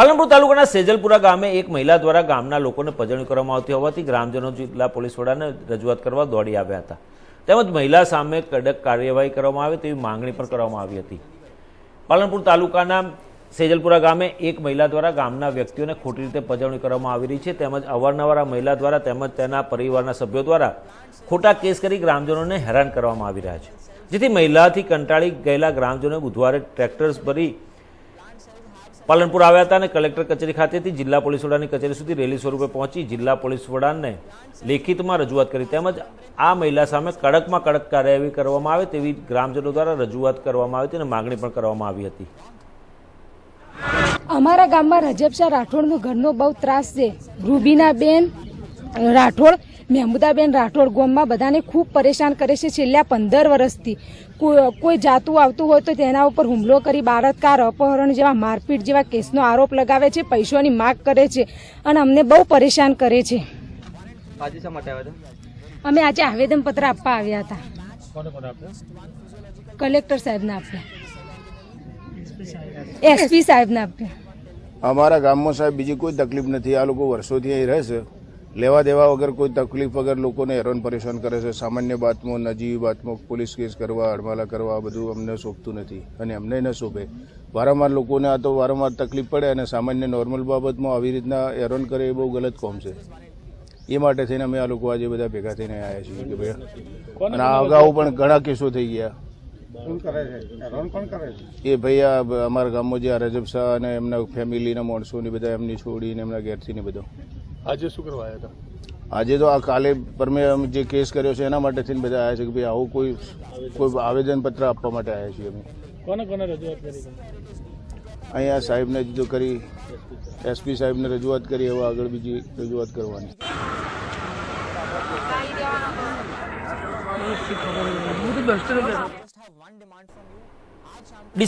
પાલનપુર તાલુકાના સેજલપુરા ગામે એક મહિલા દ્વારા ગામના લોકોને પજવણી કરવામાં આવતી હોવાથી ગ્રામજનો જિલ્લા પોલીસ વડાને રજૂઆત કરવા દોડી આવ્યા હતા. તેમજ મહિલા સામે કડક કાર્યવાહી કરવામાં આવે તેવી માંગણી પણ કરવામાં આવી હતી. પાલનપુર તાલુકાના સેજલપુરા ગામે એક મહિલા દ્વારા ગામના વ્યક્તિઓને ખોટી રીતે પજવણી કરવામાં આવી રહી છે. તેમજ અવારનવાર મહિલા દ્વારા તેમજ તેના પરિવારના સભ્યો દ્વારા ખોટા કેસ કરી ગ્રામજનોને હેરાન કરવામાં આવી રહ્યા છે. જેથી મહિલાથી કંટાળી ગયેલા ગ્રામજનોએ બુધવારે ટ્રેક્ટર્સ ભરી પાલનપુર આવ્યા હતા અને કલેક્ટર કચેરી ખાતેથી જિલ્લા પોલીસ વડાની કચેરી સુધી રેલી સ્વરૂપે પહોંચી જિલ્લા પોલીસ વડાને લેખિતમાં રજૂઆત કરી તેમજ આ મહિલા સામે કડકમાં કડક કાર્યવાહી કરવામાં આવે તેવી ગ્રામજનો દ્વારા રજૂઆત કરવામાં આવી હતી અને માગણી પણ કરવામાં આવી હતી. અમારા ગામમાં રજબશાહ રાઠોડનું ઘરનો બહુ ત્રાસ છે. રૂબીનાબેન રાઠોડ મહેમુદાબેન રાઠોડ ગામમાં બધાને ખૂબ પરેશાન કરે છે છેલ્લા પંદર વર્ષથી. કોઈ કોઈ જાતું આવતું હોય તો તેના ઉપર હુમલો કરી બાળતકાર અપહરણ જેવા મારપીટ જેવા કેસનો આરોપ લગાવે છે પૈસાની માગ કરે છે અને અમને બહુ પરેશાન કરે છે. આજે શા માટે આવ્યા હતા? અમે આજે આવેદનપત્ર આપવા આવ્યા હતા. કલેક્ટર સાહેબને આપ્યા. એસપી સાહેબને આપ્યા. અમારા ગામમાં સાહેબ બીજી કોઈ તકલીફ નથી. આ લોકો વર્ષોથી અહીં રહે છે. લેવા દેવા વગર કોઈ તકલીફ વગર લોકોને હેરાન પરેશાન કરે છે. સામાન્ય બાતમાં નજીવી બાતમો પોલીસ કેસ કરવા અડમાલા કરવા આ બધું અમને શોભતું નથી અને અમને ન શોભે. વારંવાર લોકોને આ તો વારંવાર તકલીફ પડે અને સામાન્ય નોર્મલ બાબતમાં આવી રીતના હેરાન કરે એ બહુ ગલત કોમ છે. એ માટે થઈને અમે આ લોકો આજે બધા ભેગા થઈને આવ્યા છીએ કે ભાઈ અને આ અગાઉ પણ ઘણા કેસો થઈ ગયા. એ ભાઈ આ અમારા ગામમાં જે આ રજબ શાહ અને એમના ફેમિલીના માણસો ને બધા એમની છોડીને એમના ઘેરથી ને બધો. આજે શું કરવા આવ્યા હતા આજે તો આ કાલે પરમે મેં જે કેસ કર્યો છે એના માટે થઈને બધા આવ્યા છે કે ભાઈ આવું કોઈ કોઈ આવેદનપત્ર આપવા માટે આવ્યા છીએ અમે કોને કોને રજૂઆત કરી અહીંયા સાહેબને જો કરી એસપી સાહેબને રજૂઆત કરી હવે આગળ બીજી રજૂઆત કરવાની